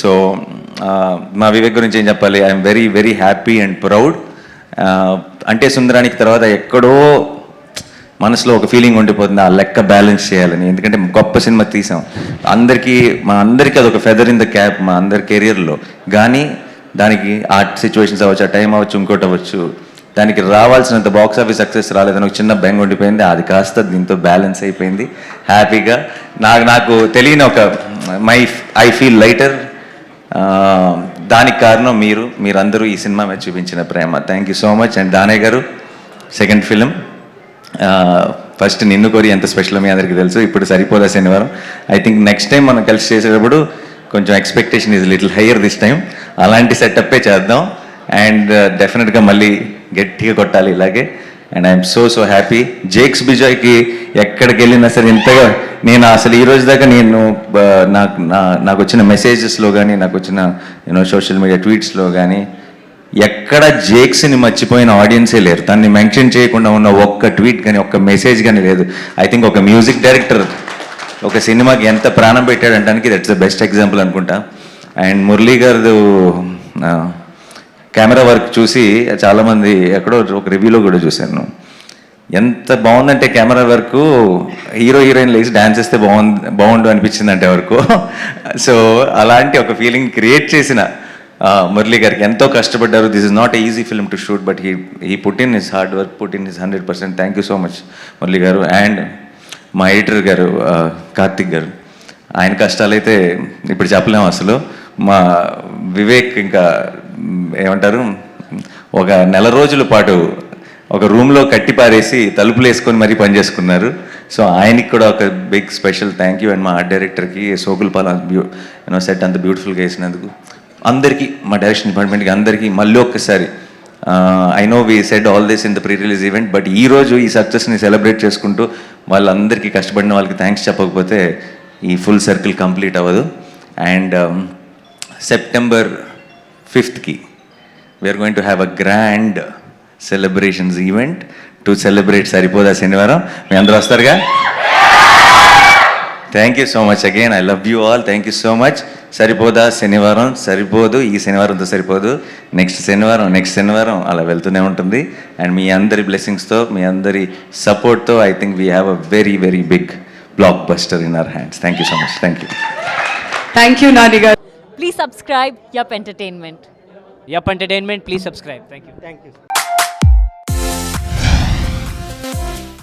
So మా వివేక్ గురించి ఏం చెప్పాలి? I'm very very happy and proud అంటే సుందరానికి తర్వాత ఎక్కడో మనసులో ఒక ఫీలింగ్ ఉండిపోతుంది ఆ లెక్క బ్యాలెన్స్ చేయాలని. ఎందుకంటే గొప్ప సినిమా తీసాం. అందరికీ మా అందరికీ అదొక ఫెదర్ ఇన్ ద క్యాప్ మా అందరి కెరియర్లో కానీ దానికి ఆ సిచ్యువేషన్స్ అవ్వచ్చు ఆ టైం అవ్వచ్చు ఇంకోటి అవ్వచ్చు. దానికి రావాల్సినంత బాక్స్ ఆఫీస్ సక్సెస్ రాలేదని ఒక చిన్న భయం ఉండిపోయింది. అది కాస్త దీంతో బ్యాలెన్స్ అయిపోయింది. హ్యాపీగా నాకు నాకు తెలియని ఒక మై ఐ ఫీల్ లైటర్ దానికి కారణం మీరు మీరందరూ ఈ సినిమా మీద చూపించిన ప్రేమ. Thank you so much and Danayya garu second film first నిన్ను కోరి ఎంత స్పెషల్ మీ అందరికీ తెలుసు. ఇప్పుడు సరిపోదా శనివారం. ఐ థింక్ నెక్స్ట్ టైం మనం కలిసి చేసేటప్పుడు కొంచెం expectation is little higher this time అలాంటి సెటప్పే చేద్దాం. అండ్ డెఫినెట్గా uh, మళ్ళీ గట్టిగా కొట్టాలి ఇలాగే. And I'm so so happy Jakes బిజాయ్కి ఎక్కడికి వెళ్ళినా సరే ఇంతగా నేను అసలు ఈ రోజు దాకా నేను నాకు నా- నాకు వచ్చిన మెసేజెస్లో కానీ నాకు వచ్చిన యూనో సోషల్ మీడియా ట్వీట్స్లో కానీ ఎక్కడ జేక్స్ని మర్చిపోయిన ఆడియన్సే లేరు. తన్ని మెన్షన్ చేయకుండా ఉన్న ఒక్క ట్వీట్ కానీ ఒక్క మెసేజ్ కానీ లేదు. ఐ థింక్ ఒక మ్యూజిక్ డైరెక్టర్ ఒక సినిమాకి ఎంత ప్రాణం పెట్టాడంటానికి దట్స్ ద బెస్ట్ ఎగ్జాంపుల్ అనుకుంటా. And Murali garu camera work చూసి చాలామంది ఎక్కడో ఒక రివ్యూలో కూడా చూశాను. ఎంత బాగుందంటే కెమెరా వరకు హీరో హీరోయిన్ లేచి డాన్స్ చేస్తే బాగుంది బాగుండు అనిపించిందంటే వరకు. సో అలాంటి ఒక ఫీలింగ్ క్రియేట్ చేసిన మురళి మురళీ గారికి ఎంతో కష్టపడ్డారు. This is not easy film to shoot but he he put in his hard work put in his hundred percent thank you so much Murali garu. And మా ఎడిటర్ గారు కార్తిక్ గారు. ఆయన కష్టాలైతే ఇప్పుడు చెప్పలేము అసలు. మా వివేక్ ఇంకా ఏమంటారు? ఒక నెల రోజుల పాటు ఒక రూమ్లో కట్టి పారేసి తలుపులు వేసుకొని మరీ పనిచేసుకున్నారు. సో ఆయనకి కూడా ఒక big special thank you and మా ఆర్ట్ డైరెక్టర్కి సోకుల్ బ్యూ యూనో సెట్ అంత బ్యూటిఫుల్గా వేసినందుకు. అందరికీ మా డైరెక్షన్ డిపార్ట్మెంట్కి అందరికీ మళ్ళీ ఒక్కసారి I know we said all this in the pre release event but ఈ రోజు ఈ సక్సెస్ని సెలబ్రేట్ చేసుకుంటూ వాళ్ళందరికీ కష్టపడిన వాళ్ళకి థ్యాంక్స్ చెప్పకపోతే ఈ ఫుల్ సర్కిల్ కంప్లీట్ అవ్వదు. And September ఫిఫ్త్కి we're going to have a grand celebrations event to celebrate Saripodhaa Sanivaaram మీ అందరూ వస్తారుగా? Thank you so much again I love you all thank you so much Saripodhaa Sanivaaram సరిపోదు ఈ శనివారంతో సరిపోదు. Next శనివారం next శనివారం అలా వెళ్తూనే ఉంటుంది. And మీ అందరి బ్లెస్సింగ్స్తో మీ అందరి సపోర్ట్తో I think we have a very very big blockbuster in our hands thank you so much thank you thank you Nani garu Please subscribe Yup Entertainment. Yup Entertainment, please subscribe. Thank you. Thank you. Bye.